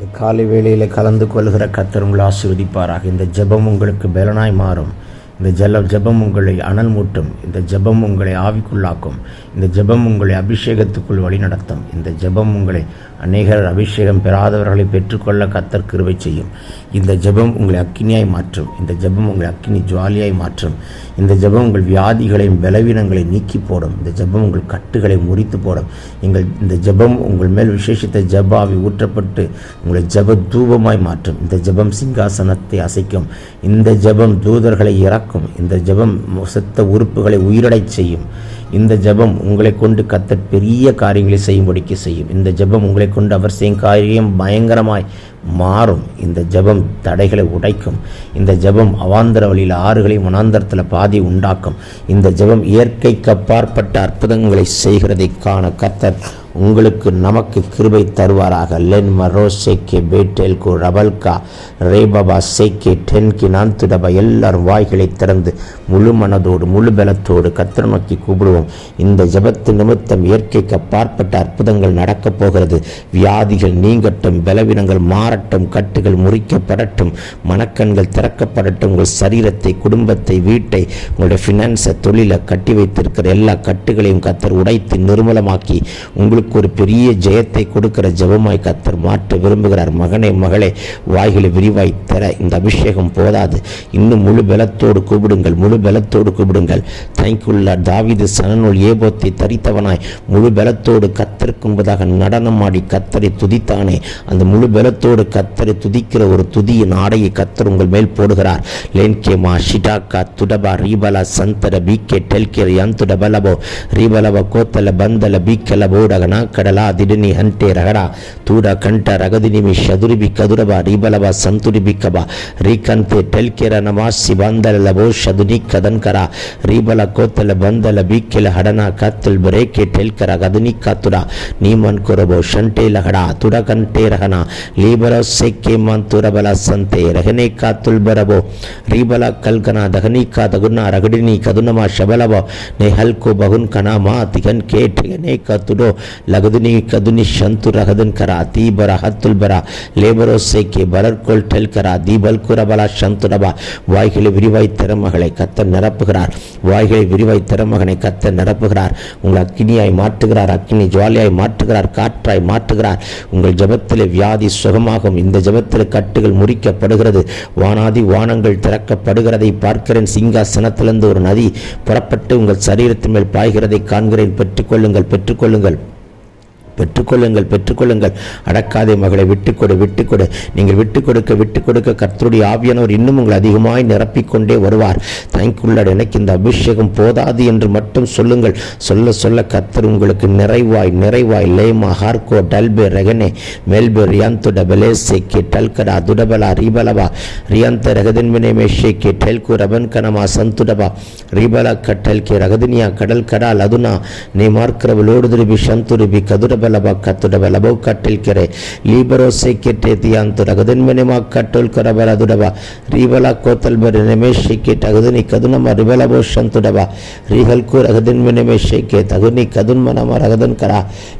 இந்த காலை வேளையில் கலந்து கொள்கிற கத்தர் உங்களை ஆசிர்வதிப்பாராக. இந்த ஜெபம் உங்களுக்கு பலனாய் மாறும். இந்த ஜல ஜெபம் உங்களை அனல் மூட்டும். இந்த ஜெபம் உங்களை ஆவிக்குள்ளாக்கும். இந்த ஜெபம் உங்களை அபிஷேகத்துக்குள் வழிநடத்தும். இந்த ஜெபம் உங்களை அநேகர் அபிஷேகம் பெறாதவர்களை பெற்றுக்கொள்ள கத்தர் கிருவை செய்யும். இந்த ஜெபம் உங்களை அக்கினியாய் மாற்றும். இந்த ஜெபம் உங்களை அக்கினி ஜுவாலியாய் மாற்றும். இந்த ஜெபம் உங்கள் வியாதிகளையும் பலவீனங்களை நீக்கி போடும். இந்த ஜெபம் உங்கள் கட்டுகளை முறித்து போடும். எங்கள் இந்த ஜெபம் உங்கள் மேல் விசேஷித்த ஜபாவி ஊற்றப்பட்டு உங்களை ஜப தூபமாய் மாற்றும். இந்த ஜெபம் சிங்காசனத்தை அசைக்கும். இந்த ஜெபம் தூதர்களை இறக்கும். இந்த ஜெபம் செத்த உறுப்புகளை உயிரடைச் செய்யும். இந்த ஜெபம் உங்களை கொண்டு கத்தர் பெரிய காரியங்களை செய்யும்படிக்கு செய்யும். இந்த ஜெபம் உங்களை கொண்டு அவர் செய்யும் காரியம் பயங்கரமாய் மாறும். இந்த ஜெபம் தடைகளை உடைக்கும். இந்த ஜெபம் அவாந்தர வழியில் ஆறுகளை மனாந்தரத்தில் பாதி உண்டாக்கும். இந்த ஜெபம் இயற்கைக்கு அப்பாற்பட்ட அற்புதங்களை செய்கிறதை காண கத்தர் உங்களுக்கு நமக்கு கிருபை தருவாராக. லென் மரோ சேக்கே பேட்டேல்கு ரபல்கா ரேபபா சேக்கே டென்கி நாந்துடபா எல்லாரும் வாய்களை திறந்து முழு மனதோடு முழு பலத்தோடு கத்திர நோக்கி கூப்பிடுவோம். இந்த ஜெபத்து நிமித்தம் இயற்கைக்கு அப்பாற்பட்ட அற்புதங்கள் நடக்கப் போகிறது. வியாதிகள் நீங்கட்டும் பலவீனங்கள் மாறட்டும் கட்டுகள் முறிக்கப்படட்டும் மனக்கண்கள் திறக்கப்படட்டும் உங்கள் சரீரத்தை குடும்பத்தை வீட்டை உங்களுடைய ஃபினான்ஸை தொழிலை கட்டி வைத்திருக்கிற எல்லா கட்டுகளையும் கத்தர் உடைத்து நிர்மலமாக்கி உங்களுக்கு உங்களுக்கு ஒரு பெரிய ஜெயத்தை கொடுக்கிற ஜபமாய் கத்தர் மாற்ற விரும்புகிறார். மகனே மகளே வாய்களை விரிவாய் தர இந்த அபிஷேகம் போதாது. இன்னும் முழு பலத்தோடு கூப்பிடுங்கள் முழு பலத்தோடு கூப்பிடுங்கள். தங்கியுள்ள தாவிது சனநூல் ஏபோத்தை தரித்தவனாய் முழு பலத்தோடு கத்தருக்கு நடனமாடி கத்தரை துதித்தானே. அந்த முழு பலத்தோடு கத்தரை துதிக்கிற ஒரு துதியின் ஆடையை கத்தர் உங்கள் மேல் போடுகிறார். லேன்கேமா ஷிடாக்கா துடபா ரீபலா சந்தர பீக்கே டெல்கே யந்துடபலபோ ரீபலப கோத்தல பந்தல பீக்கல போடகன ಕಡಲ ದಿಡಿನಿ ಹಂಟೆ ರಗಡ ತೂಡ ಕಂಠ ರಗದಿನಿಮಿ ಶದುರಿಬಿ ಕದುರಬ ರೀಬಲಬ ಸಂತುರಿ ಬಿಕ್ಕಬ ರೀಕಂತೆ ಟೆಲ್ಕೆರ ನಮಾಸಿ ಬಂದಲ ಲಬೋ ಶದುನಿ ಕದನ್ಕರ ರೀಬಲ ಕೋತಲ ಬಂದಲ ಬೀಕೆಲ ಹಡನ ಕತ್ತಲ್ ಬರೇಕೆ ಟೆಲ್ಕರ ಗದನಿ ಕಾತುಡ ನೀಮನ್ ಕೊರಬೋ ಶಂಟೆ ಲಹಡ ತುಡ ಕಂಟೆ ರಹನ ಲೀಬಲ ಸೆಕ್ಕೆ ಮಂತುರಬಲ ಸಂತೆ ರಹನೆ ಕಾತುಲ್ ಬರಬೋ ರೀಬಲ ಕಲ್ಕನ ದಹನಿ ಕಾ ತಗುನ ರಗಡಿನಿ ಕದುನಮ ಶಬಲಬ ನೆ ಹಲ್ಕೋ ಬಹುನ್ ಕನ ಮಾ ತಿಗನ್ ಕೇಟ್ ನೆ ಕತುಡೋ ಲಗದುನಿ ಕದುನಿ ಶಂತು ರಹದನ್ ಕರ ತೀಬರ ಹತ್ತುಲ್ ಬರ லேபரோ சேக்கே பலர்கொள் டெல்கரா தீபல்குர பல சந்துடபா வாய்களை விரிவாய் திறமகளை கத்த நிரப்புகிறார் வாய்களை விரிவாய் திறமகனை கத்த நிரப்புகிறார் உங்கள் அக்கினியாய் மாற்றுகிறார் அக்கினி ஜுவாலியாய் மாற்றுகிறார் காற்றாய் மாற்றுகிறார் உங்கள் ஜெபத்திலே வியாதி சுகமாகும் இந்த ஜெபத்தில் கட்டுகள் முறிக்கப்படுகிறது வானாதி வானங்கள் திறக்கப்படுகிறதை பார்க்கிறேன் சிங்காசனத்திலிருந்து ஒரு நதி புறப்பட்டு உங்கள் சரீரத்தின் மேல் பாய்கிறதை காண்கிறேன் பெற்றுக்கொள்ளுங்கள் பெற்றுக்கொள்ளுங்கள் பெற்றுக்கொள்ளுங்கள் பெற்றுக்கொள்ளுங்கள். அடக்காதே மகளை விட்டுக்கொடு விட்டுக்கொடு. நீங்கள் விட்டுக்கொடுக்க கொடுக்க விட்டு கொடுக்க கர்த்தருடைய ஆவியானவர் இன்னும் உங்களை அதிகமாய் நிரப்பிக்கொண்டே வருவார். தேங்க்குள்ளாடு எனக்கு இந்த அபிஷேகம் போதாது என்று மட்டும் சொல்லுங்கள். சொல்ல சொல்ல கர்த்தர் உங்களுக்கு நிறைவாய் நிறைவாய். லேமா ஹார்கோ டல்பே ரெகனே மெல்பே ரியாந்து டபலே சேக்கே டல்கடா துடபலா ரீபலவா. ரியாந்த ரகதின்மினே மேஷேக்கே டெல்கு ரபன் கனமா சந்துடபா. ரீபலா கட்டல்கே ரகதினியா கடல் கடா லதுனா. நீ மார்க்கிறவளோடு திருபி சந்துருபி கதுரப ಬಲಬ ಕತ್ತುಡ ಬಲಬೌ ಕಟ್ಟಿಲ್ ಕೆರೆ ಲೀಬರೋ ಸೆಕೆಟೆ ತಿಯಾಂತು ರಗದನ್ ಮೆನೆಮ ಕಟ್ಟೋಲ್ ಕೊರಬಲ ದುಡಬ ರೀಬಲ ಕೋತಲ್ ಬರ ನೆಮೆ ಶೆಕೆ ತಗದುನಿ ಕದುನಮ ರಿಬಲಬೋ ಶಂತುಡಬ ರೀಹಲ್ಕು ರಗದನ್ ಮೆನೆಮೆ ಶೆಕೆ ತಗುನಿ ಕದುನ್ ಮನಮ ರಗದನ್ ಕರ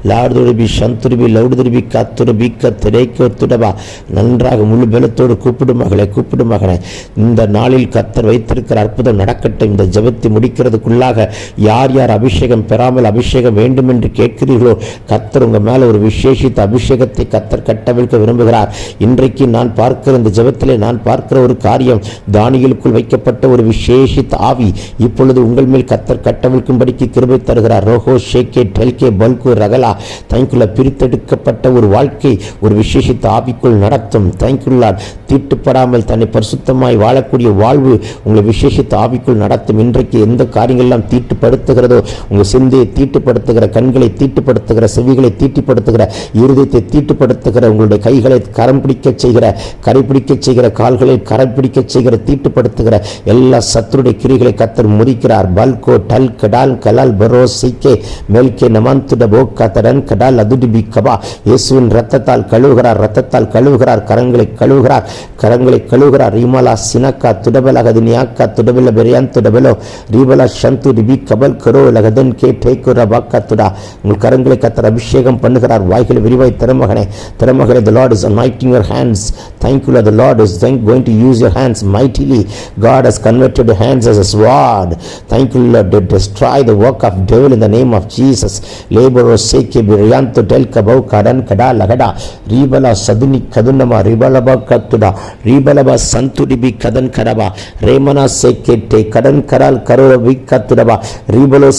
லாடுதுருபி சந்துருபி லவுடுதுருபி கத்துருபி கத்திரைக்கு துடபா நன்றாக முழு பலத்தோடு கூப்பிடும் மகளே கூப்பிடும் மகனே இந்த நாளில் கத்தர் வைத்திருக்கிற அற்புதம் நடக்கட்டும் இந்த ஜெபத்தை முடிக்கிறதுக்குள்ளாக யார் யார் அபிஷேகம் பெறாமல் அபிஷேகம் வேண்டும் என்று கேட்கிறீர்களோ கத்தர் கத்தர் உங்க மேல ஒரு விசேஷித்த அபிஷேகத்தை கத்தர் கட்டவிழ்க்க விரும்புகிறார். இன்றைக்கு நான் பார்க்கிற இந்த ஜெபத்திலே நான் பார்க்கிற ஒரு காரியம் தானியலுக்குள் வைக்கப்பட்ட ஒரு விசேஷித்த ஆவி. இப்பொழுது உங்கள் மேல் கத்தர் கட்டவிழ்க்கும்படிக்கு கிருபை தருகிறார். ரோஹோ ஷேகே டெல்கே பல்கு ரகலா தங்குள்ள பிரித்தெடுக்கப்பட்ட ஒரு வாழ்க்கை ஒரு விசேஷித்த ஆவிக்குள் நடத்தும். தேங்க்யூலார் தீட்டுப்படாமல் தன்னை பரிசுத்தமாய் வாழக்கூடிய வாழ்வு உங்களை விசேஷித்த ஆவிக்குள் நடத்தும். இன்றைக்கு எந்த காரியங்கள்லாம் தீட்டுப்படுத்துகிறதோ உங்கள் சிந்தையை தீட்டுப்படுத்துகிற கண்களை தீட்டுப்படுத்துகிற செவிகளை தீட்டுப்படுத்துகிற இருதயத்தை தீட்டுப்படுத்துகிற உங்களுடைய கைகளை கரம் பிடிக்க செய்கிற கரை பிடிக்கச் செய்கிற கால்களை கரம் பிடிக்க செய்கிற தீட்டுப்படுத்துகிற எல்லா சத்துருடைய கிரிகளை கத்தர் முறிக்கிறார். பல்கோ டல் கடால் கலால் பரோ சிக்கே மெல்கே நமாந்துட போக்கா தடன் கடால் அதுடிபி கபா இயேசுவின் ரத்தத்தால் கழுவுகிறார் ரத்தத்தால் கழுவுகிறார் கரங்களை கழுவுகிறார் கரங்களை கழுவுகிறார். ரீமலா சினக்கா துடபல கதினியாக்கா துடபல பெரியான் துடபலோ ரீபலா சந்து ரிபி கபல் கரோ லகதன் கே டேக்கு ரபாக்கா துடா. உங்கள் கரங்களை கத்தர் அபிஷேகம் பண்ணுகிறார் வாய்களை விரிவாய் திறமகனே திறமகனே the Lord is anointing your hands thank you Lord the Lord is thank, going to use your hands mightily God has converted your hands as a sword thank you Lord to destroy the work of devil in the name of Jesus laboro seke biriyanto del kabau kadan kada lagada ribala saduni kadunama ribalaba katuda ribalaba santudibi kadan karaba remana seke te kadan karal karora vikatudaba ribalo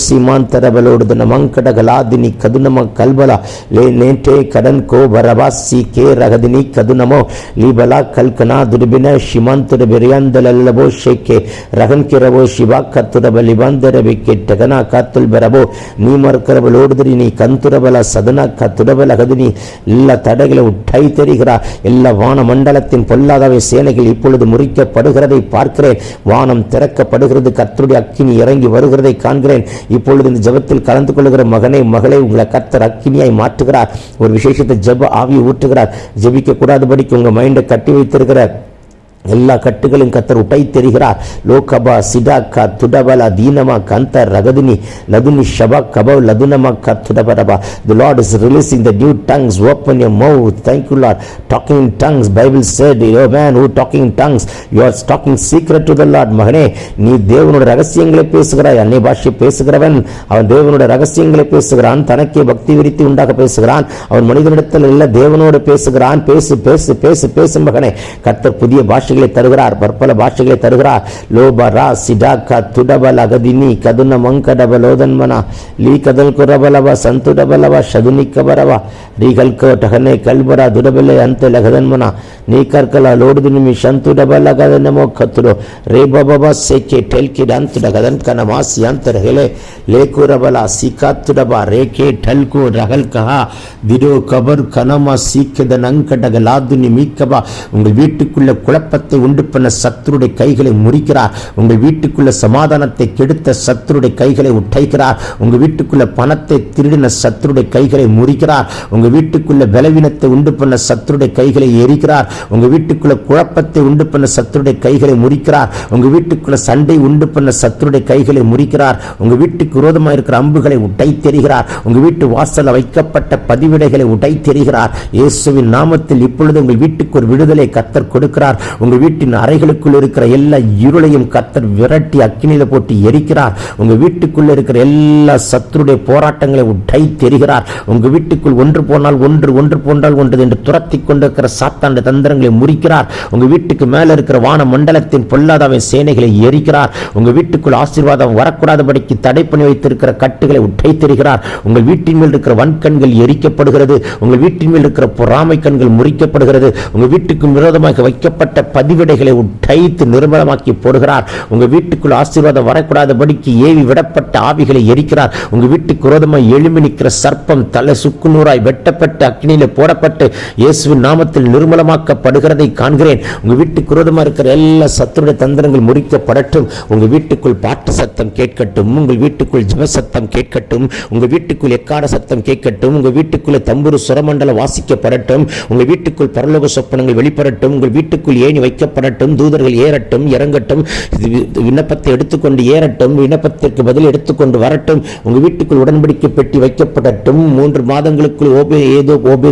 simantarabalodu namankada galadini kadunama kalbala le nete kadan ko baraba sike ragadini kadunamo libala kalkana durbina shimantura biriyandalalabo sheke ragan kirabo Shiva ಕತ್ತುರಬ ಲಿಬಂದರಬಿಕ್ಕೆ ಟಗನ ಕತ್ತುಲ್ ಬೆರಬೋ ನೀ ಮರ್ಕರಬ ಓಡಿದ್ರಿ ನೀ ಕಂತುರಬಲ ಸದನ கத்துடபல கதினி எல்லா தடைகளை உட்டை தெரிகிறார் எல்லா வான மண்டலத்தின் பொல்லாதவை சேனைகள் இப்பொழுது முறிக்கப்படுகிறதை பார்க்கிறேன் வானம் திறக்கப்படுகிறது கர்த்தருடைய அக்கினி இறங்கி வருகிறதை காண்கிறேன் இப்பொழுது இந்த ஜெபத்தில் கலந்து கொள்கிற மகனை மகளை உங்களை கர்த்தர் அக்கினியாய் மாற்றுகிறார். ஒரு விசேஷத்தை ஜெப ஆவி ஊற்றுகிறார். ஜபிக்க கூடாதபடிக்கு உங்க மைண்டை கட்டி வைத்திருக்கிறார் எல்லா கட்டுகளும் கத்தர் உட்டை தெரிகிறார். லோகபா சிடாக்கா துடபல தீனமா கந்த ரகதினி லதுனி ஷபா கபவ் லதுனமா கத்துடபரபா the lord is releasing the new tongues. Open your mouth. Thank you lord. Talking in tongues. Bible said oh man who talking in tongues you are talking secret to மகனே நீ தேவனோட ரகசியங்களை பேசுகிறாய். அன்னை பாஷை பேசுகிறவன் அவன் தேவனோட ரகசியங்களை பேசுகிறான். தனக்கே பக்தி விரித்து உண்டாக பேசுகிறான். அவன் மனிதனிடத்தில் இல்லை தேவனோடு பேசுகிறான். பேசு பேசு பேசு பேசு மகனே. கத்தர் புதிய பாஷை பாஷைகளை தருகிறார் பற்பல பாஷைகளை தருகிறார் லோப ரா சிடாக்கா துடபல அகதினி கதுன மங்கடப லோதன்மனா லீ கதல் குரபலவ சந்துடபலவ ಶದುನಿ ಕಬರವ ರೀಗಲ್ಕೋ ಟಹನೆ ಕಲ್ಬರ ದುಡಬೆಲೆ ಅಂತೆ ಲಗದನ್ಮನ ನೀ ಕರ್ಕಲ ಲೋಡುದು ನಿಮಿ ಶಂತು ಡಬಲ ಗದನಮೋ ಕತ್ತುಡು ರೇ ಬಬ ಸೆಕೆ ಟೆಲ್ಕಿ ಡಂತು ಡಗದನ್ ಕನ ಮಾಸಿ ಅಂತರ ಹೆಲೆ ಲೇಕುರಬಲ ಸಿಕಾತ್ತುಡಬ ರೇಕೆ ಠಲ್ಕು ರಗಲ್ ಕಹ திடோ கபர் கனமா சீக்கத நங்கடக லாதுனி மீக்கபா உங்கள் வீட்டுக்குள்ள குழப்பத்தை உண்டு பண்ண சத்துருடைய கைகளை முறிக்கிறார். உங்கள் வீட்டுக்குள்ள சமாதானத்தை கெடுத்த சத்துருடைய கைகளை உடைக்கிறார். உங்க வீட்டுக்குள்ள பணத்தை திருடின சத்துருடைய கைகளை முறிக்கிறார். உங்க வீட்டுக்குள்ள பலவீனத்தை உண்டு பண்ண சத்துருடைய கைகளை எரிக்கிறார். உங்க வீட்டுக்குள்ள குழப்பத்தை உண்டு பண்ண சத்துருடைய கைகளை முறிக்கிறார். உங்கள் வீட்டுக்குள்ள சண்டை உண்டு பண்ண சத்துருடைய கைகளை முறிக்கிறார். உங்க வீட்டுக்கு விரோதமாக இருக்கிற அம்புகளை உட்டை தெரிகிறார் உங்கள் வீட்டு வாசலில் வைக்கப்பட்ட பதிவிடைகளை உடை தெரிகிறார் இயேசுவின் நாமத்தில் இப்பொழுது உங்கள் வீட்டுக்கு ஒரு விடுதலை கத்தர் கொடுக்கிறார். உங்கள் உங்கள் வீட்டின் அறைகளுக்குள் இருக்கிற எல்லா இருளையும் கத்தர் விரட்டி அக்கினியில போட்டு எரிக்கிறார். உங்கள் வீட்டுக்குள்ளே இருக்கிற எல்லா சத்துருடைய போராட்டங்களை உடை தெரிகிறார் உங்கள் வீட்டுக்குள் ஒன்று போனால் ஒன்று ஒன்று போன்றால் ஒன்று என்று துரத்தி கொண்டிருக்கிற சாத்தாண்ட தந்திரங்களை முறிக்கிறார். உங்கள் வீட்டுக்கு மேலே இருக்கிற வான மண்டலத்தின் பொல்லாதவை சேனைகளை எரிக்கிறார். உங்கள் வீட்டுக்குள் ஆசீர்வாதம் வரக்கூடாதபடிக்கு தடை பண்ணி வைத்திருக்கிற கட்டுகளை உடை தெரிகிறார் உங்கள் வீட்டின் மேல் இருக்கிற வன்கண்கள் எரிக்கப்படுகிறது. உங்கள் வீட்டின் மேல் இருக்கிற பொறாமை கண்கள் முறிக்கப்படுகிறது. உங்கள் வீட்டுக்கு விரோதமாக வைக்கப்பட்ட பதிவிடைகளை உடைத்து நிர்மலமாக்கி போடுகிறார். உங்கள் வீட்டுக்குள் ஆசீர்வாதம் வரக்கூடாதபடிக்கு ஏவி விடப்பட்ட ஆவிகளை எரிக்கிறார். உங்கள் வீட்டுக்கு விரோதமாக எழும்பி நிற்கிற சர்ப்பம் தலை சுக்குநூறாய் வெட்டப்பட்டு அக்னியில் போடப்பட்டு இயேசுவின் நாமத்தில் நிர்மலமாக்கப்படுகிறதை காண்கிறேன். உங்கள் வீட்டுக்கு விரோதமாக இருக்கிற எல்லா சத்துருடைய தந்திரங்கள் முறிக்கப்படட்டும். உங்கள் வீட்டுக்குள் பாட்டு சத்தம் கேட்கட்டும். உங்கள் வீட்டுக்குள் ஜிம சத்தம் கேட்கட்டும். உங்கள் வீட்டுக்குள் எக்காட சத்தம் கேட்கட்டும். உங்கள் வீட்டுக்குள்ளே தம்புரு சுரமண்டலம் வாசிக்கப்படட்டும். உங்கள் வீட்டுக்குள் பரலோக சொப்பனங்கள் வெளிப்படட்டும். உங்கள் வீட்டுக்குள் ஏணி வைக்கப்படட்டும் தூதர்கள் ஏறட்டும் இறங்கட்டும் விண்ணப்பத்தை எடுத்துக்கொண்டு ஏறட்டும் விண்ணப்பத்திற்கு பதில் எடுத்துக்கொண்டு வரட்டும் உங்கள் வீட்டுக்குள் உடன்படிக்கை பெட்டி வைக்கப்படட்டும் மூன்று மாதங்களுக்குள் ஓபே ஏதோ ஓபே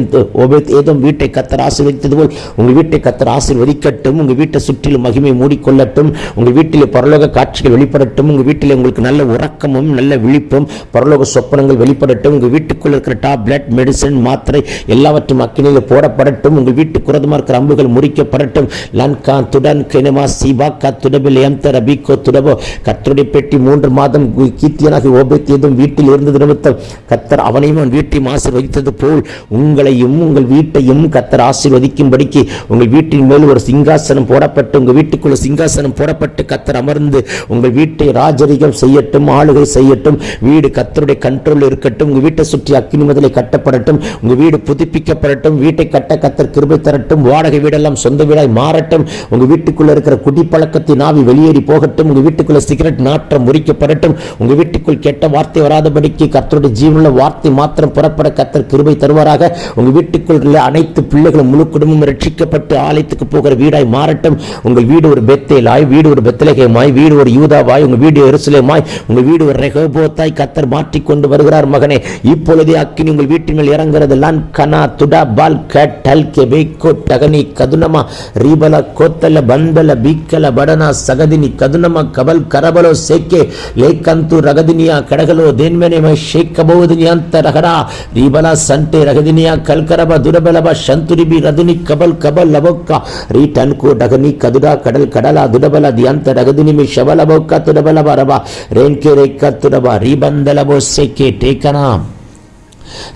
ஏதோ வீட்டை கத்தர் ஆசீர்வதித்தது போல் உங்கள் வீட்டை கத்தர் ஆசீர்வதிக்கட்டும் உங்கள் வீட்டை சுற்றிலும் மகிமை மூடிக்கொள்ளட்டும் உங்கள் வீட்டிலே பரலோக காட்சிகள் வெளிப்படட்டும் உங்கள் வீட்டிலே உங்களுக்கு நல்ல உறக்கமும் நல்ல விழிப்பும் பரலோக சொப்பனங்கள் வெளிப்படட்டும் உங்கள் வீட்டுக்குள் இருக்கிற டாப்லெட் மெடிசன் மாத்திரை எல்லாவற்றும் அக்கினியில் போடப்படட்டும் உங்கள் வீட்டு குரதமாக இருக்கிற அம்புகள் முறிக்கப்படட்டும் லன்கா துடன் கெனமா சீபாக்கா துடபில் எம்த ரபிகோ துடபோ. கத்தருடைய பெட்டி மூன்று மாதம் கீர்த்தியனாகி ஓபத்தியதும் வீட்டில் இருந்தது நிமித்தம் கத்தர் அவனையும் அவன் வீட்டையும் ஆசீர்வதித்தது போல் உங்களையும் உங்கள் வீட்டையும் கத்தர் ஆசீர்வதிக்கும்படிக்கு உங்கள் வீட்டின் மேல் ஒரு சிங்காசனம் போடப்பட்டு உங்கள் வீட்டுக்குள்ள சிங்காசனம் போடப்பட்டு கத்தர் அமர்ந்து உங்கள் வீட்டை ராஜரிகம் செய்யட்டும் ஆளுகை செய்யட்டும் வீடு கத்தருடைய கண்ட்ரோல் இருக்கட்டும் உங்கள் வீட்டை சுற்றி அக்கினி முதலை கட்டப்படட்டும் உங்கள் வீடு புதுப்பிக்கப்படட்டும் வீட்டை கட்ட கத்தர் கிருபை தரட்டும் வாடகை வீடெல்லாம் சொந்த வீடாய் மாறட்டும். போகட்டும். உங்கள் வீட்டுக்குள்ளே இருக்கிற குடிப்பழக்கத்தின் ஆவி வெளியேறி போகட்டும். உங்கள் வீட்டுக்குள்ளே சிகரெட் நாற்றம் முறிக்கப்படட்டும் உங்கள் வீட்டுக்குள் கெட்ட வார்த்தை வராதபடிக்கு கத்தருடைய ஜீவனில் வார்த்தை மாத்திரம் புறப்பட கத்தர் கிருபை தருவாராக. உங்கள் வீட்டுக்குள் உள்ள அனைத்து பிள்ளைகளும் முழு குடும்பமும் ரட்சிக்கப்பட்டு ஆலயத்துக்கு போகிற வீடாய் மாறட்டும். உங்கள் வீடு ஒரு பெத்தேலாய் வீடு ஒரு பெத்தலகமாய் வீடு ஒரு யூதாவாய் உங்கள் வீடு எருசலேமாய் உங்கள் வீடு ஒரு ரெகோபோத்தாய் கத்தர் மாற்றிக் கொண்டு வருகிறார் மகனே. இப்பொழுதே அக்கினி உங்கள் வீட்டின் மேல் இறங்குறதெல்லாம் கனா துடா பால் கட்டல் கெபேக்கோ டகனி கதுனமா ரீபலா ಕೋತ್ತಲ ಬಂದಲ ಬೀಕ್ಕಲ ಬಡನ ಸಗದಿನಿ ಕದುನಮ ಕಬಲ್ ಕರಬಲೋ ಸೇಕೆ ಲೇಕಂತು ರಗದಿನಿಯ ಕಡಗಲೋ ದೇನ್ಮೆನೆ ಮೈ ಶೇಖಬಹುದಿನಿ ಅಂತ ರಹಡ ರೀಬಲ ಸಂಟೆ ರಗದಿನಿಯ ಕಲ್ಕರಬ ದುರಬಲಬ ಶಂತುರಿಬಿ ರದುನಿ ಕಬಲ್ ಕಬಲ್ ಲಬೊಕ್ಕ ರೀ ಟನ್ಕು ಡಗನಿ ಕದುಡ ಕಡಲ್ ಕಡಲ ದುಡಬಲ ದಿಯಂತ ರಗದಿನಿ ಮಿ ಶಬಲಬೊಕ್ಕ ತುಡಬಲ ಬರಬ ರೇಣ್ಕೆ ರೇಖ ತುಡಬ ರೀ ಬಂದಲಬೋ ಸೇಕೆ ಟೇಕನ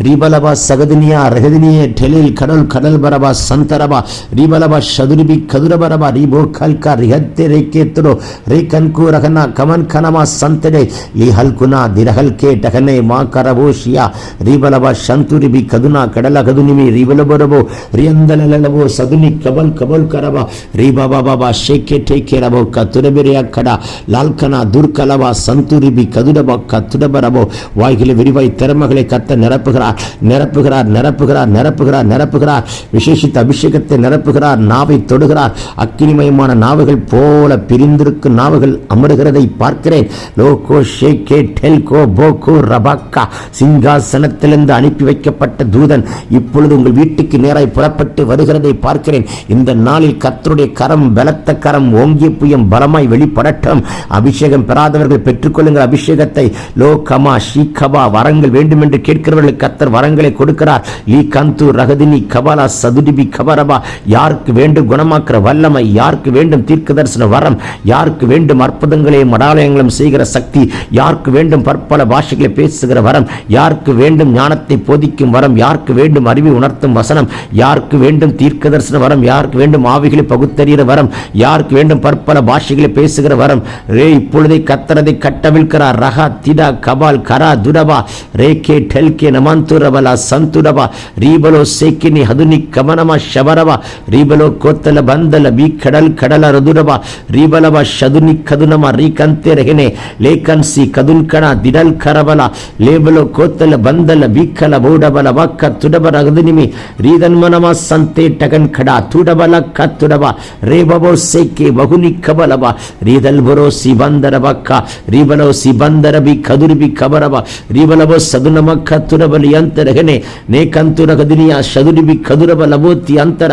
ரீபலபா சகதினியா ரகதினியே டெலில் கடல் கடல் பரபா சந்தரபா ரீபலபா சதுரிபி கதுரபரபா ரீபோ கல்கா ரிஹத்தே ரேக்கேத்துரோ ரே கன்கு ரகனா கமன் கனமா சந்தடே லி ஹல்குனா திரஹல் கே டகனே மா கரபோஷியா ரீபலபா சந்துரிபி கதுனா கடல கதுனிமி ரீபலபரபோ ரியந்தலலபோ சதுனி கபல் கபல் கரபா ரீபாபா பாபா ஷேக்கே டேக்கே ரபோ கத்துரபிரியா கடா லால்கனா துர்கலவா சந்துரிபி கதுடபா கத்துடபரபோ வாய்களை விரிவாய் திறமைகளை கத்த நிரப்ப நிரப்புகிறார் நிரப்புகிறார் நிரப்புகிறார் நிரப்புகிறார் நிரப்புகிறார். விசேஷித்த அபிஷேகத்தை நிரப்புகிறார் நாவை தொடுகிறார். அக்கினிமயமான நாவுகள் போல பிரிந்திருக்கும் நாவுகள் அமருகிறதை பார்க்கிறேன். லோகோ ஷேகே டெல்கோ போகோ ரபாக்கா. சிங்காசனத்திலிருந்து அனுப்பி வைக்கப்பட்ட தூதன் இப்பொழுது உங்கள் வீட்டுக்கு நேராய் புறப்பட்டு வருகிறதை பார்க்கிறேன். இந்த நாளில் கத்தருடைய கரம் பலத்த கரம் ஓங்கிய புயம் பலமாய் வெளிப்படட்டும். அபிஷேகம் பெறாதவர்கள் பெற்றுக்கொள்ளுங்கள் அபிஷேகத்தை. லோகமா ஷீகபா வரங்கள் வேண்டும் என்று கேட்கிறவர்களுக்கு கத்தர் வரங்களை கொடுக்கிறார். லீ கந்து ரகதினி கபாலா சதுடிபி கபரபா. யாருக்கு வேண்டும் குணமாக்குற வல்லமை யாருக்கு வேண்டும் தீர்க்க தரிசன வரம் யாருக்கு வேண்டும் அற்புதங்களையும் அடாலயங்களும் செய்கிற சக்தி யாருக்கு வேண்டும் பற்பல பாஷைகளை பேசுகிற வரம் யாருக்கு வேண்டும் ஞானத்தை போதிக்கும் வரம் யாருக்கு வேண்டும் அறிவை உணர்த்தும் வசனம் யாருக்கு வேண்டும் தீர்க்க தரிசன வரம் யாருக்கு வேண்டும் ஆவிகளை பகுத்தறிகிற வரம் யாருக்கு வேண்டும் பற்பல பாஷைகளை பேசுகிற வரம். ரே இப்பொழுதை கத்தரதை கட்டவிழ்கிறார் ரகா திடா கபால் கரா துரபா ரே கே டெல்கே நம ರಮಂತುರಬಲ ಸಂತುರವ ರೀಬಲೋ ಸೇಕಿನಿ ಹದುನಿ ಕಮನಮ ಶಬರವ ರೀಬಲೋ ಕೋತ್ತಲ ಬಂದಲ ಬಿ ಕಡಲ್ ಕಡಲ ರದುರವ ರೀಬಲವ ಶದುನಿ ಕದುನಮ ರೀಕಂತೆ ರಹಿನೆ ಲೇಕನ್ಸಿ ಕದುನ್ ಕಣ ದಿಡಲ್ ಕರಬಲ ಲೇಬಲೋ ಕೋತ್ತಲ ಬಂದಲ ಬೀಕಲ ಬೌಡಬಲ ವಕ್ಕ ತುಡಬರ ಅಗದುನಿಮಿ ರೀದನ್ಮನಮ ಸಂತೆ ಟಗನ್ ಕಡ ತುಡಬಲ ಕತ್ತುಡವ ರೇಬಬೋ ಸೇಕೆ ಬಹುನಿ ಕಬಲವ ರೀದಲ್ ಬರೋ ಸಿಬಂದರ ಬಕ್ಕ ರೀಬಲೋ ಸಿಬಂದರ ಬಿ ಕದುರ್ ಬಿ ಕಬರವ ರೀಬಲವೋ ಸದುನಮ ಕತ್ತುರ ಕತ್ತುಡಬಲಿ ಅಂತರಗನೆ ನೇಕಂತುರ ರಗದಿನಿಯ ಶದುರಿಬಿ ಕದುರಬ ಲಭೋತಿ ಅಂತರ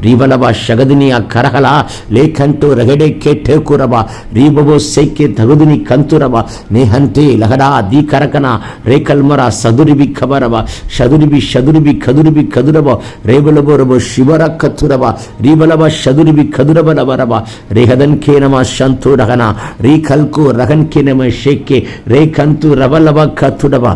ರೀಬಲಬ ಶಗದಿನಿಯ ಕರಹಲ ಲೇಖಂಟು ರಗಡೆ ಕೆಟ್ಟೆ ಕುರಬ ರೀಬಬೋ ಸೈಕೆ ತಗುದಿನಿ ಕಂತುರಬ ನೇಹಂತೆ ಲಹಡಾ ದಿ ಕರಕನ ರೇಕಲ್ಮರ ಸದುರಿಬಿ ಖಬರಬ, ಶದುರಿಬಿ ಶದುರಿಬಿ ಕದುರಿಬಿ ಕದುರಬ ರೇಬಲಬೋ ರಬೋ ಶಿವರ ಕತ್ತುರಬ ರೀಬಲಬ ಶದುರಿಬಿ ಕದುರಬ ಲಬರಬ ರೇಹದನ್ಕೆ ನಮ ಶಂತು ರಹನ, ರೀ ಕಲ್ಕು ರಹನ್ಕೆ ನಮ ರೇಖಂತು ರಬಲಬ ಕತ್ತುಡಬ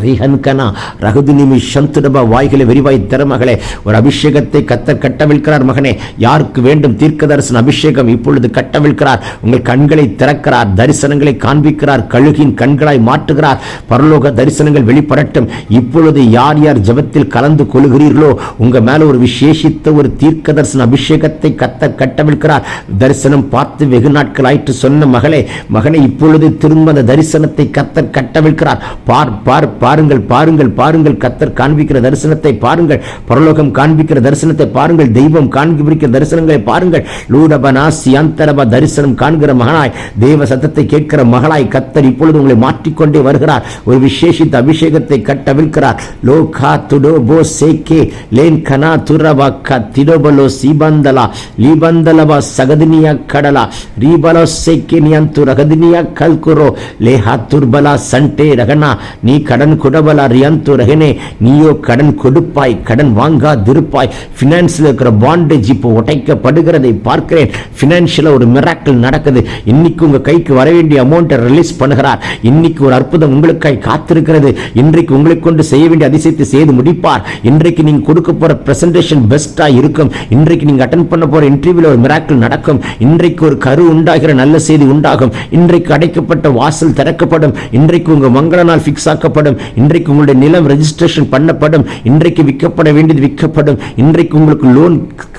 ரீஹன்கனா ரகுதினிமி சந்துடப வாய்களை விரிவாய் தர மகளே ஒரு அபிஷேகத்தை கத்தர் கட்டவிழ்க்கிறார் மகனே. யாருக்கு வேண்டும் தீர்க்கதரிசன அபிஷேகம்? இப்பொழுது கட்டவிழ்க்கிறார். உங்கள் கண்களை திறக்கிறார் தரிசனங்களை காண்பிக்கிறார் கழுகின் கண்களாய் மாற்றுகிறார். பரலோக தரிசனங்கள் வெளிப்படட்டும். இப்பொழுது யார் யார் ஜெபத்தில் கலந்து கொள்கிறீர்களோ உங்க மேல ஒரு விசேஷித்த ஒரு தீர்க்கதரிசன அபிஷேகத்தை கத்த கட்டவிழ்க்கிறார். தரிசனம் பார்த்து வெகு நாட்கள் ஆயிற்று சொன்ன மகளே மகனே இப்பொழுது திரும்ப அந்த தரிசனத்தை கத்த கட்டவிழ்க்கிறார். பார் பார் பாருங்கள் பாருங்கள் பாருங்கள். கத்தர் காண்பிக்கிற தரிசனத்தை பாருங்கள். பரலோகம் காண்பிக்கிற தரிசனத்தை பாருங்கள். தெய்வம் காண்பிக்கிற தரிசனங்களை பாருங்கள். லூடபனா சியந்தரப தரிசனம் காண்கிற மகனாய் தெய்வ சத்தத்தை கேட்கிற மகளாய் கத்தர் இப்பொழுது உங்களை மாற்றிக்கொண்டே வருகிறார். ஒரு விசேஷித்த அபிஷேகத்தை கட்டவிழ்கிறார் லோ கா துடோ போ சேகே லேன் கனா துரவா க திடோபலோ சீபந்தலா லீபந்தலபா சகதினியா கடலா ரீபலோ சேகே நியந்து ரகதினியா கல்குரோ லேஹா துர்பலா சண்டே ரகனா நீ கடன் குடபலா ரியந்து ரகனே நீயோ கடன் கொடுப்பாய் கடன் வாங்காதிருப்பாய். ஃபினான்ஸில் இருக்கிற பாண்டேஜ் இப்போ உடைக்கப்படுகிறதை பார்க்கிறேன். பினான்சியல ஒரு மிராக்கிள் நடக்குது. இன்னைக்கு உங்க கைக்கு வர வேண்டிய அமௌண்ட்டை ரிலீஸ் பண்ணுகிறார். இன்னைக்கு ஒரு அற்புதம் உங்களுக்காய் காத்திருக்கிறது. இன்றைக்கு உங்களை கொண்டு செய்ய வேண்டிய அதிசயத்தை செய்து முடிப்பார். இன்றைக்கு நீங்க கொடுக்க போற ப்ரெசன்டேஷன் பெஸ்ட்டாக இருக்கும். இன்றைக்கு நீங்க அட்டன் பண்ண போற இன்டர்வியூவில் ஒரு மிராக்கிள் நடக்கும். இன்றைக்கு ஒரு கரு உண்டாகிற நல்ல செய்தி உண்டாகும். இன்றைக்கு அடைக்கப்பட்ட வாசல் திறக்கப்படும். இன்றைக்கு உங்க மங்கள நாள் ஃபிக்ஸ் ஆக்கப்படும். இன்றைக்கு உங்களுடைய நிலம் ரெஜிஸ்ட்ரேஷன் பண்ணப்படும். இன்றைக்கு விற்கப்பட வேண்டியது விற்கப்படும். இன்றைக்கு உங்களுக்கு லோன்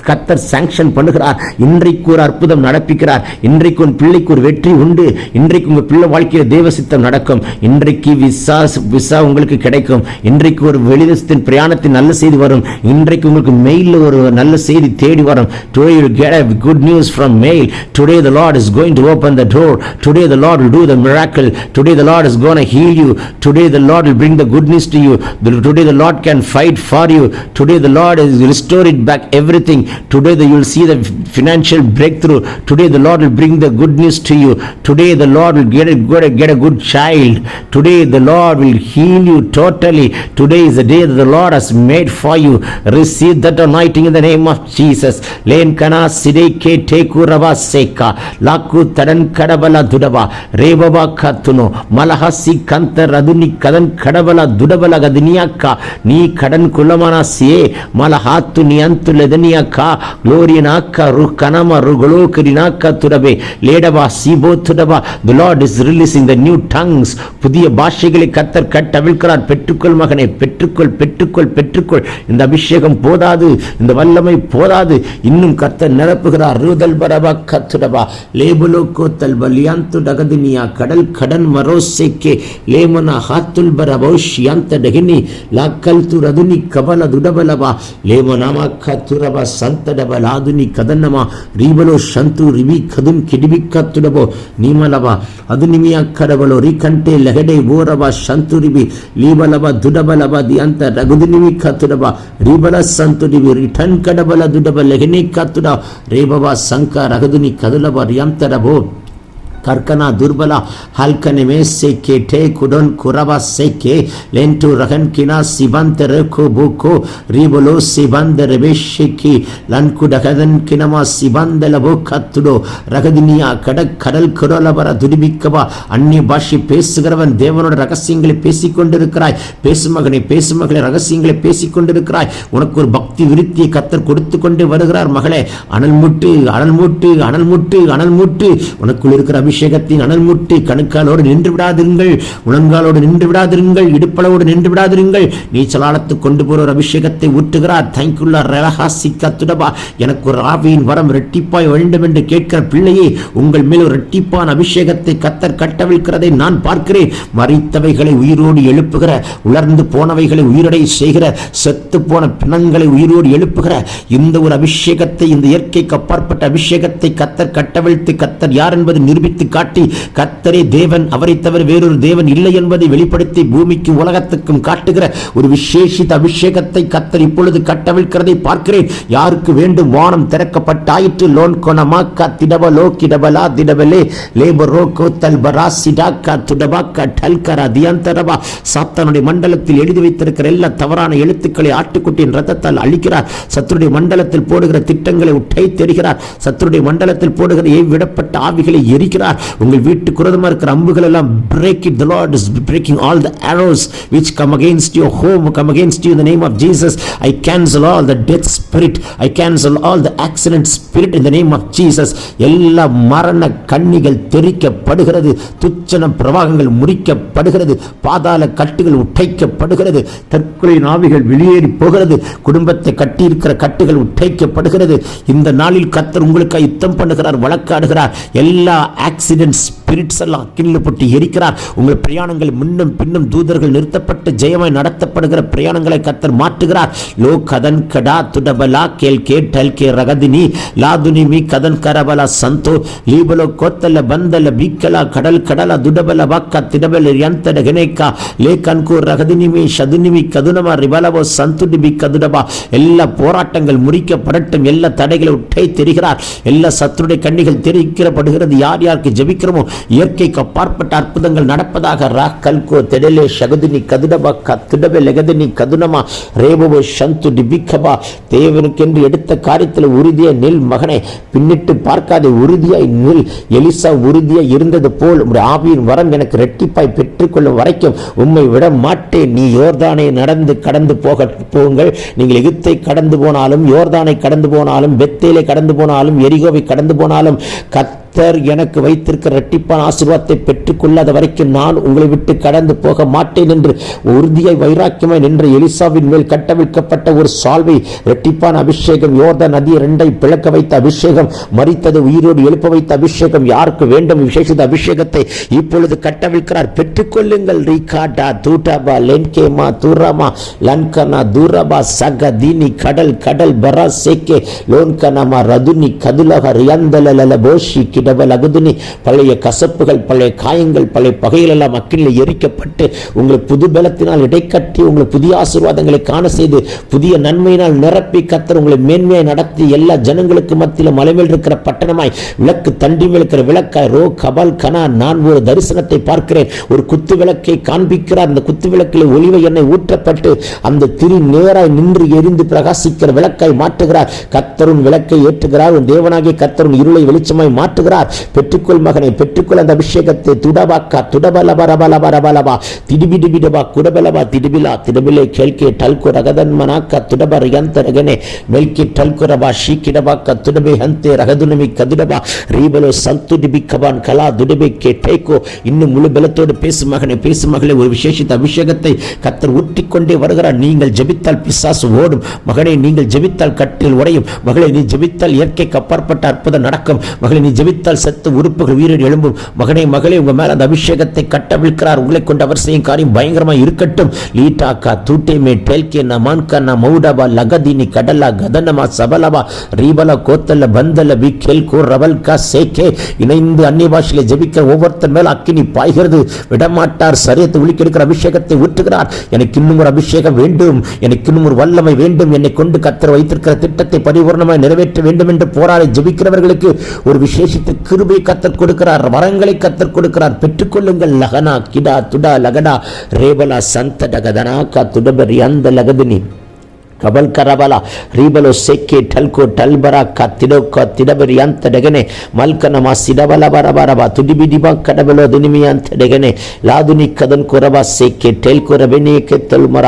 கத்தர் சாங்ஷன் பண்ணுகிறார். இன்றைக்கு ஒரு அற்புதம் நடப்பிக்கிறார். இன்றைக்கு உன் பிள்ளைக்கு ஒரு வெற்றி உண்டு. இன்றைக்கு உங்கள் பிள்ளை வாழ்க்கையில் தேவ சித்தம் நடக்கும். இன்றைக்கு விசா விசா உங்களுக்கு கிடைக்கும். இன்றைக்கு ஒரு வெளிதேசத்தின் பிரயாணத்தின் நல்ல செய்தி வரும். இன்றைக்கு உங்களுக்கு மெயிலில் ஒரு நல்ல செய்தி தேடி வரும். Today you get a good news from mail today the Lord is going to open the door today the Lord will do the miracle. Today the lord is going to heal you. Today the will bring the good news to you today the lord can fight for you today the lord is restore it back everything today the, you will see the financial breakthrough today the lord will bring the good news to you today the lord will get a, get a, get a good child today the lord will heal you totally today is the day that the lord has made for you receive that anointing in the name of jesus len kana sideke tekurava seka laku tadan kadabala dudava rebaba katuno malahasi kanta raduni kadan kadabala dudabala gadiniyaka நீ கடன் குலமான CIE மலஹாத்து நியந்து லெதனியக்கா க்ளோரியனாக்கா ரு கனம ரு குலோக்கரினாக்கா துடபே லேடவா சீபோ துடபா the lord is releasing the new tongues. புதிய பாஷைகளை கத்தர் கட்டவிழ்க்கிறார். பெற்றுக்கொள் மகனே பெற்றுக்கொள் பெற்றுக்கொள் பெற்றுக்கொள். இந்த அபிஷேகம் போதாது இந்த வல்லமை போதாது. இன்னும் கர்த்தர் நிரப்புகிறார். ரூதல் பரபா கத்துடபா லேபுலோ கோத்தல் பலியாந்து டகதினியா கடல் கடன் மரோசேக்கே. லேமனா ஹாத்துல் பர ಬೋಷ್ಯಂತಡಹಿನಿ ಲಾ ಕಲ್ತುರದುನಿ ಕಬಲ ದುಡಬಲವ ಲೇಮ ನಾಮ ಕತ್ತುರವ ಸಂತಡಬ ಲಾದುನಿ ಕದನ್ನಮ ರೀಬಲೋ ಶಂತು ರಿವಿ ಕದುಂ ಕಿಡಿಬಿ ಕತ್ತುಡಬೋ ನೀಮಲವ ಅದು ನಿಮಿಯ ಕಡಬಲೋ ರಿ ಕಂಟೆ ಲಹಡೆ ಓರವ ಶಂತು ರಿವಿ ಲೀಬಲವ ದುಡಬಲವ ದಿ ಅಂತ ರಘುದು ನಿವಿ ಕತ್ತುಡಬ ರೀಬಲ ಸಂತು ರಿವಿ ರಿಟನ್ ಕಡಬಲ ದುಡಬ ಲೆಹನಿ ಕತ್ತುಡ ರೇಬವ ಸಂಕ ರಘದುನಿ ಕದಲವ ರಿಯಂತರಬೋ கர்க்கனா துர்பலா ஹல்கனிமே செக்கே டே குடன் குரவா சேக்கே லென்டு ரகன் கினா சிபந்தர குபுக்கு ரிபுலோ சிபந்தர வெஷிக்கி லன்குடகதன் கினமா சிபந்தலபோ கத்துடோ ரகதினியா கட கடல் குரலபர துடிபிக்கவா அந்நிய பாஷை பேசுகிறவன் தேவனோட ரகசியங்களை பேசிக்கொண்டிருக்கிறாய் பேசுமகனை பேசுமகளை ரகசியங்களை பேசிக்கொண்டிருக்கிறாய் உனக்கு ஒரு பக்தி விருத்தியை கத்தர் கொடுத்து கொண்டு வருகிறார் மகளே அனல் மூட்டு அனல் மூட்டு அனல் மூட்டு அனல் மூட்டு உனக்குள் இருக்கிற அபிஷேகத்தின் அனல் முட்டி கணுக்காலோடு நின்று விடாதிருங்கள் முழங்காலோடு நின்று விடாதிருங்கள் இடுப்பளவோடு நின்று விடாதிருங்கள். நீச்சலாளத்து கொண்டு போற ஒரு அபிஷேகத்தை ஊற்றுகிறார் தேங்க்குள்ள ரலஹாசி கத்துடபா எனக்கு ஒரு ஆவியின் வரம் ரெட்டிப்பாய் வேண்டும் என்று கேட்கிற பிள்ளையே உங்கள் மேல் ஒரு ரெட்டிப்பான அபிஷேகத்தை கத்தர் கட்டவிழ்கிறதை நான் பார்க்கிறேன். மறித்தவைகளை உயிரோடு எழுப்புகிற உலர்ந்து போனவைகளை உயிரடை செய்கிற செத்து போன பிணங்களை உயிரோடு எழுப்புகிற இந்த ஒரு அபிஷேகத்தை இந்த இயற்கைக்கு அப்பாற்பட்ட அபிஷேகத்தை கத்தர் கட்டவிழ்த்து கத்தர் யார் என்பதை நிரூபித்து காட்டி கத்தரே தேவன் அவரை தவிர வேறொரு தேவன் இல்லை என்பதை வெளிப்படுத்தி பூமிக்கு உலகத்துக்கும் காட்டுகிற ஒரு விசேஷித்த அபிஷேகத்தை கத்தர் இப்பொழுது கட்டவிழ்கிறதை பார்க்கிறேன். யாருக்கு வேண்டும் வானம் திறக்கப்பட்டாயிற்று லோன் கொனமாக்கா திடபலோ கிடபலா திடபலே லேபரோ கோத்தல் பராசிடாக்கா துடபாக்கா டல்கரா தியந்தரபா சாத்தானுடைய மண்டலத்தில் எழுதி வைத்திருக்கிற எல்லா தவறான எழுத்துக்களை ஆட்டுக்குட்டியின் ரத்தத்தால் அழிக்கிறார். சத்துருடைய மண்டலத்தில் போடுகிற திட்டங்களை உட்டை தெரிகிறார். சத்துருடைய மண்டலத்தில் போடுகிற விடப்பட்ட ஆவிகளை எரிக்கிறார். உங்கள் வீட்டு விரோதமா இருக்கிற அம்புகள் எல்லாம் break it the Lord is breaking all the arrows which come against your home come against you the name of Jesus I cancel all the death spirit I cancel all the accident spirit in the name of Jesus எல்லா மரண கண்ணிகள் தெரிக்கப்படுகிறது. துச்சன பிரவாகங்கள் முறிக்கப்படுகிறது. பாதாள கட்டுகள் உடைக்கப்படுகிறது. தற்கொலை நாவிகள் வெளியேறி போகிறது. குடும்பத்தை கட்டியிருக்கிற கட்டுகள் உடைக்கப்படுகிறது. இந்த நாளில் கத்தர் உங்களுக்கு யுத்தம் பண்ணுகிறார் வழக்காடுகிறார். எல்லா ஆக்சிடென்ட் ஸ்பிரிட் ஸ்பிரிட்ஸ் எல்லாம் அக்கினியில் போட்டு எரிக்கிறார். உங்கள் பிரயாணங்கள் முன்னும் பின்னும் தூதர்கள் நிறுத்தப்பட்டு ஜெயமாய் நடத்தப்படுகிற பிரயாணங்களை கத்தர் மாற்றுகிறார். லோ கதன் கடா துடபலா கேல் கே டல் கே ரகதினி லாதுனி மீ கதன் கரபலா சந்தோ. லீபலோ கோத்தல பந்தல பீக்கலா கடல் கடலா துடபல வாக்கா திடபல யந்தட கெனேக்கா லே கன்கூ ரகதினிமி சதுனிமி கதுனமா ரிபலவோ சந்துடிபி கதுடபா எல்லா போராட்டங்கள் முறிக்கப்படட்டும். எல்லா தடைகளை உட்டை தெரிகிறார். எல்லா சத்துருடைய கண்ணிகள் தெரிவிக்கப்படுகிறது. யார் யாருக்கு ஜபிக்கிறோமோ இயற்கைக்கு அப்பாற்பட்ட அற்புதங்கள் நடப்பதாக ரா கல்கோ தெடலே சகுதினி கதுடபா கத்துடபே லெகதினி கதுனமா ரேபவோ சந்து டிபிகபா தேவனுக்கென்று எடுத்த காரியத்தில் உறுதியை நில் மகனே. பின்னிட்டு பார்க்காதே உறுதியாய் நில். எலிசா உறுதியாய் இருந்தது போல் உடைய ஆவியின் வரம் எனக்கு ரெட்டிப்பாய் பெற்றுக்கொள்ளும் வரைக்கும் உம்மை விட மாட்டேன். நீ யோர்தானை நடந்து கடந்து போக போங்கள். நீங்கள் எகிப்தை கடந்து போனாலும் யோர்தானை கடந்து போனாலும் பெத்தேலை கடந்து போனாலும் எரிகோவை கடந்து போனாலும் கத் கர்த்தர் எனக்கு வைத்திருக்கிற இரட்டிப்பான ஆசீர்வாதத்தை பெற்றுக்கொள்ளாத வரைக்கும் நான் உங்களை விட்டு கடந்து போக மாட்டேன் என்று உறுதியாய் வைராக்கியமாய் நின்ற எலிசாவின் மேல் கட்டவிழ்க்கப்பட்ட ஒரு சால்வை இரட்டிப்பான அபிஷேகம் யோர்த நதி இரண்டை பிளக்க வைத்த அபிஷேகம் மறித்தது உயிரோடு எழுப்ப வைத்த அபிஷேகம் யாருக்கு வேண்டும் விசேஷித்த அபிஷேகத்தை இப்பொழுது கட்டவிழ்கிறார் பெற்றுக்கொள்ளுங்கள் ரீகாட்டா தூட்டாபா லென்கேமா தூராமா லன்கனா தூரபா சக தீனி கடல் கடல் பரா சேக்கே லோன்கனமா ரதுனி கதுலக ரியந்தலல போஷி கிடவல் அகுதுனி பழைய கசப்புகள் பழைய காயங்கள் பழைய பகைகள் எல்லாம் அக்கினில் எரிக்கப்பட்டு உங்களை புது பலத்தினால் இடைக்கட்டி உங்களை புதிய ஆசீர்வாதங்களை காண செய்து புதிய நன்மையினால் நிரப்பி கத்தர் உங்களை மேன்மையாய் நடத்தி எல்லா ஜனங்களுக்கு மத்தியில் மலைமேல் இருக்கிற பட்டணமாய் விளக்கு தண்டி மேல் இருக்கிற விளக்காய் ரோ கபால் கனா நான் ஒரு தரிசனத்தை பார்க்கிறேன். ஒரு குத்து விளக்கை காண்பிக்கிறார். அந்த குத்து விளக்கில் ஒளிவை எண்ணெய் ஊற்றப்பட்டு அந்த திரி நேராய் நின்று எரிந்து பிரகாசிக்கிற விளக்காய் மாற்றுகிறார். கத்தரும் விளக்கை ஏற்றுகிறார். உன் தேவனாகிய கத்தரும் இருளை வெளிச்சமாய் மாற்றுகிறார். பெற்றுக்கொள் மகனை பெற்றுக்கொள் அந்த அபிஷேகத்தை. துடபாக்கா துடபலபரபலபரபலபா திடிபிடிபிடபா குடபலபா திடிபிலா திடபிலே கேள்கே டல்கு ரகதன் மனாக்க துடபர் யந்தரகனே மெல்கி டல்குரபா ஷீக்கிடபாக்க துடபே ஹந்தே ரகதுனமி கதுடபா ரீபலோ சந்துடிபி கலா துடபே கே டேக்கோ இன்னும் முழு பலத்தோடு பேசு மகனை பேசு மகளே ஒரு விசேஷித்த அபிஷேகத்தை கத்தர் ஊற்றிக்கொண்டே வருகிறார். நீங்கள் ஜெபித்தால் பிசாசு ஓடும். மகனை நீங்கள் ஜெபித்தால் கட்டில் உடையும். மகளை நீ ஜபித்தால் இயற்கைக்கு அப்பாற்பட்ட அற்புதம் நடக்கும். மகளை நீ ஜெபித்தால் செத்து உறுப்புகள் உயிரில் எழும்பும். மகனே மகளே உங்க மேல அந்த அபிஷேகத்தை கட்டவிழ்க்கிறார் உங்களை கொண்டு அவர் செய்யும் காரியம் பயங்கரமா இருக்கட்டும். லீட்டாக்கா தூட்டேமே டேல்கே நமான்கா மௌடபா லகதினி கடலா கதனமா சபலவா ரீபல கோத்தல்ல பந்தல விக்கேல் கூர் ரவல்கா சேகே இணைந்து அந்நிய பாஷையில் ஜெபிக்கிற ஒவ்வொருத்தர் மேல அக்கினி பாய்கிறது. விடமாட்டார் சரியத்தை உளிக்கெடுக்கிற அபிஷேகத்தை ஊற்றுகிறார். எனக்கு இன்னும் ஒரு அபிஷேகம் வேண்டும். எனக்கு இன்னும் ஒரு வல்லமை வேண்டும். என்னை கொண்டு கத்தர் வைத்திருக்கிற திட்டத்தை பரிபூர்ணமாக நிறைவேற்ற வேண்டும் என்று போராடி ஜெபிக்கிறவர்களுக்கு ஒரு விசேஷித்த கிருபை கத்தர் கொடுக்கிறார் வரங்களை கத்தர் கொடுக்கிறார். பெற்றுக்கொள்ளுங்கள். லகனா கிடா துடா லகடா. ரேபலா சந்த டகதனா கா துடபரி அந்த லகதினி. ಕಬಲ್ ಕರಬಲ ರೀಬಲು ಸೆಕ್ಕೆ ಟಲ್ಕೋ ಟಲ್ಬರ ಕ ತಿಡೋಕ ತಿಡಬರಿ ಅಂತ ಡಗನೆ ಮಲ್ಕನಮ ಸಿಡಬಲ ಬರ ಬರಬ ತುಡಿಬಿಡಿಬ ಕಡಬಲೋ ದಿನಿಮಿ ಅಂತ ಡಗನೆ ಲಾದುನಿ ಕದನ್ ಕೊರಬ ಸೆಕ್ಕೆ ಟೆಲ್ಕೊ ರಬೆನಿ ಕೆತ್ತಲ್ಮರ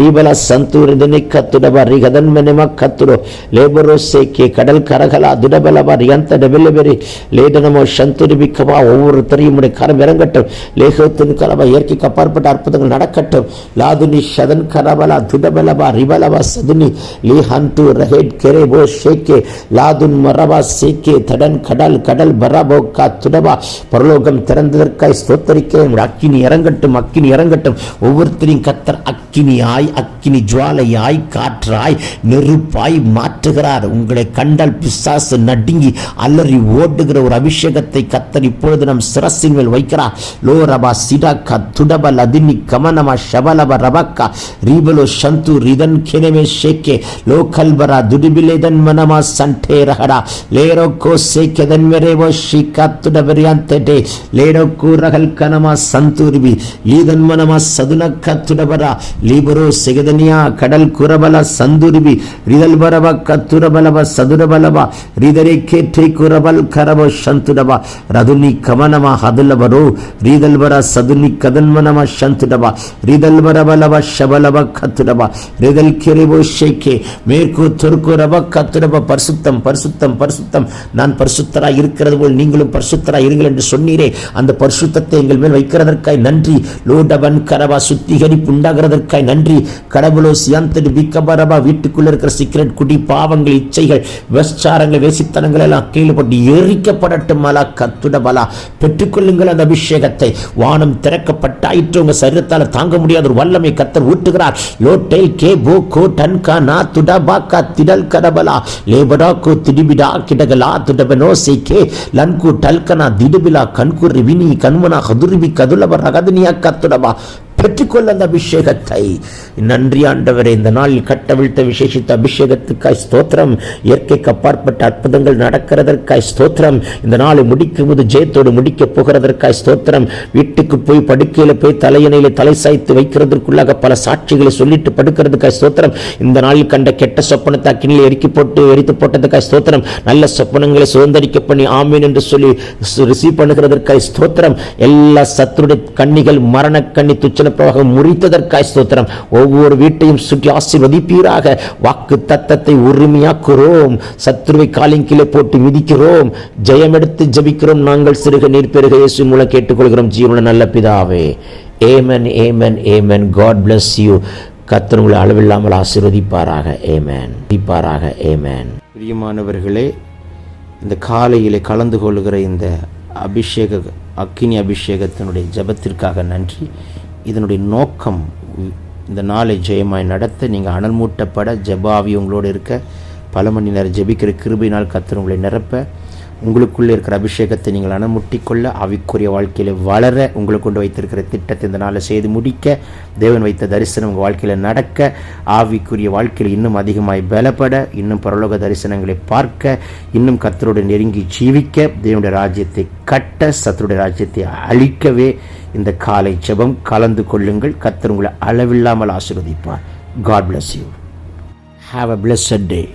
ರೀಬಲ ಸಂತೂರ ದಿನಿಕ್ಕ ತುಡಬ ರಿಗದನ್ ಮೆನೆಮ ಕತ್ತುಡು ಲೇಬರೋ ಸೆಕ್ಕೆ கடல் கரகலா துடபலபா ரியந்த டெபெலபெரி லேடனமோ சந்துரி பிக்கமா ஒவ்வொருத்தரையும் உடைய கரம் இறங்கட்டும் லேகத்தின் கலபா இயற்கைக்கு அப்பாற்பட்ட அற்புதங்கள் நடக்கட்டும் லாதுனி ஷதன் கரபலா துடபலபா ரிபலபா சதுனி லீ ஹந்து ரஹேட் கெரே போ ஷேக்கே லாதுன் மரபா சேக்கே தடன் கடல் கடல் பரபோ கா துடபா பரலோகம் திறந்ததற்காய் ஸ்தோத்தரிக்கிறேன் அக்கினி இறங்கட்டும் அக்கினி இறங்கட்டும் ஒவ்வொருத்தரையும் கத்தர் அக்கினியாய் அக்கினி ஜுவாலையாய் காற்றாய் நெருப்பாய் மாற்றுகிறார் உங்களை கண்டால் பிசாசு நடுங்கி அலறி ஓடுகிற ஒரு அபிஷேகத்தை கத்தர் இப்பொழுது நம் சிரசின் மேல் வைக்கிறார் லோ ரபா சிடாக்கா துடப லதினி கமனமா ஷபலப ரபக்கா ரீபலோ சந்து ரிதன் கெனமே ಶೇಕೆ ಲೋಕಲ್ ಬರ ದುಡಿಬಿಲೆದನ್ ಮನಮ ಸಂಠೆ ರಹಡ ಲೇರೋ ಕೋ ಸೇಕೆದನ್ ಮೆರೆವೋ ಶಿಕಾತ್ತುಡ ಬೆರಿಯಂತೆಟೆ ಲೇಡೋ ಕೂರಹಲ್ ಕನಮ ಸಂತೂರಿಬಿ ಲೀದನ್ ಮನಮ ಸದುನ ಕತ್ತುಡ ಬರ ಲೀಬರೋ ಸೆಗದನಿಯ ಕಡಲ್ ಕುರಬಲ ಸಂದುರಿಬಿ ರಿದಲ್ ಬರಬ ಕತ್ತುರ ಬಲಬ ಸದುರ ಬಲಬ ರಿದರೆ ಕೇಠೆ ಕುರಬಲ್ ಕರಬ ಶಂತುಡಬ ರದುನಿ ಕಮನಮ ಹದಲ ಬರೋ ರೀದಲ್ ಬರ ಸದುನಿ ಕದನ್ಮನಮ ಶಂತುಡಬ ರಿದಲ್ ಬರ ಬಲಬ ಶಬಲಬ ಕತ್ತುಡಬ ರಿದಲ್ ಕೆರೆಬೋ ஷேக்கே மேற்கு தெற்கு கத்துரப பரிசுத்தம் பரிசுத்தம் பரிசுத்தம். நான் பரிசுத்தராக இருக்கிறது போல் நீங்களும் பரிசுத்தராக இருங்கள் என்று சொன்னீரே. அந்த பரிசுத்தத்தை எங்கள் மேல் வைக்கிறதற்காய் நன்றி. லோடபன் கரபா சுத்திகரிப்பு உண்டாகிறதற்காய் நன்றி. கடவுளோ சியந்தடி பிக்கபரபா வீட்டுக்குள்ளே இருக்கிற சீக்கிரட் குடி பாவங்கள் இச்சைகள் விவசாரங்கள் வேசித்தனங்கள் எல்லாம் கீழ்பட்டு எரிக்கப்படட்டும் மலா கத்துடபலா பெற்றுக்கொள்ளுங்கள் அந்த அபிஷேகத்தை. வானம் திறக்கப்பட்டாயிற்று. உங்க சரீரத்தால் தாங்க முடியாத ஒரு வல்லமை கத்தர் ஊட்டுகிறார். லோட்டை கே போ கோட் டன்கா நா துடா பாக்கா திடல் கடபலா. லேபடா கோ திடிபிடா கிடகலா துடபனோ கே. லன்கு டல்கனா திடுபிலா கண்குரி வினி கண்மனா கதுரிபி கதுலப ரகதனியா கத்துடபா. பெற்றுக்கொள்ள அந்த அபிஷேகத்தை. நன்றி ஆண்டவரே இந்த நாளில் கட்டவிழ்த்த விசேஷித்த அபிஷேகத்துக்காய் ஸ்தோத்திரம். இயற்கைக்கு அப்பாற்பட்ட அற்புதங்கள் நடக்கிறதற்காய் ஸ்தோத்திரம். இந்த நாளை முடிக்கும் போது ஜெயத்தோடு முடிக்க போகிறதற்காய் ஸ்தோத்திரம். வீட்டுக்கு போய் படுக்கையில் போய் தலையணையில் தலை சாய்த்து வைக்கிறதற்குள்ளாக பல சாட்சிகளை சொல்லிட்டு படுக்கிறதுக்காய் ஸ்தோத்திரம். இந்த நாளில் கண்ட கெட்ட சொப்பனத்தை அக்கினியில் எரிக்கி போட்டு எரித்து போட்டதுக்காய் ஸ்தோத்திரம். நல்ல சொப்பனங்களை சுதந்திரிக்க பண்ணி ஆமீன் என்று சொல்லி ரிசீவ் பண்ணுகிறதற்காய் ஸ்தோத்திரம். எல்லா சத்துருடைய கண்ணிகள் மரண கண்ணி துச்சன பிரவாகம் முறித்ததற்காய் ஸ்தோத்திரம். ஒவ்வொரு வீட்டையும் சுற்றி ஆசீர்வதிப்பீராக. வாக்கு தத்தத்தை உரிமையாக்குறோம். சத்ருவை காலின் கீழே போட்டு மிதிக்கிறோம். ஜெயமெடுத்து ஜபிக்கிறோம். நாங்கள் சிறுக நீர் பெருக இயேசு மூலம் கேட்டுக்கொள்கிறோம். ஜீவன நல்ல பிதாவே. Amen amen amen God bless you கர்த்தர் உங்களை அளவில்லாமல் ஆசீர்வதிப்பாராக. ஏமேன் தீப்பாராக ஏமேன் பிரியமானவர்களே இந்த காலையிலே கலந்து கொள்கிற இந்த அபிஷேக அக்கினி அபிஷேகத்தினுடைய ஜபத்திற்காக நன்றி. இதனுடைய நோக்கம் இந்த நாளை ஜெயமாய் நடத்த நீங்கள் அனல் மூட்டப்பட ஜெபாவி உங்களோடு இருக்க பல மணி நேரம் ஜெபிக்கிற கிருபினால் கத்தர் உங்களை நிரப்ப உங்களுக்குள்ளே இருக்கிற அபிஷேகத்தை நீங்கள் அணமுட்டிக்கொள்ள அவிக்குரிய வாழ்க்கையில் வளர உங்களுக்கு கொண்டு வைத்திருக்கிற திட்டத்தை இந்த நாளை செய்து முடிக்க தேவன் வைத்த தரிசனம் உங்கள் வாழ்க்கையில் நடக்க ஆவிக்குரிய வாழ்க்கையில் இன்னும் அதிகமாய் பலப்பட இன்னும் பரலோக தரிசனங்களை பார்க்க இன்னும் கத்தருடன் நெருங்கி ஜீவிக்க தேவனுடைய ராஜ்யத்தை கட்ட சத்தருடைய ராஜ்யத்தை அழிக்கவே இந்த காலை ஜெபம் கலந்து கொள்ளுங்கள். கத்தர் உங்களை அளவில்லாமல் ஆசிர்வதிப்பார். God bless you have a blessed day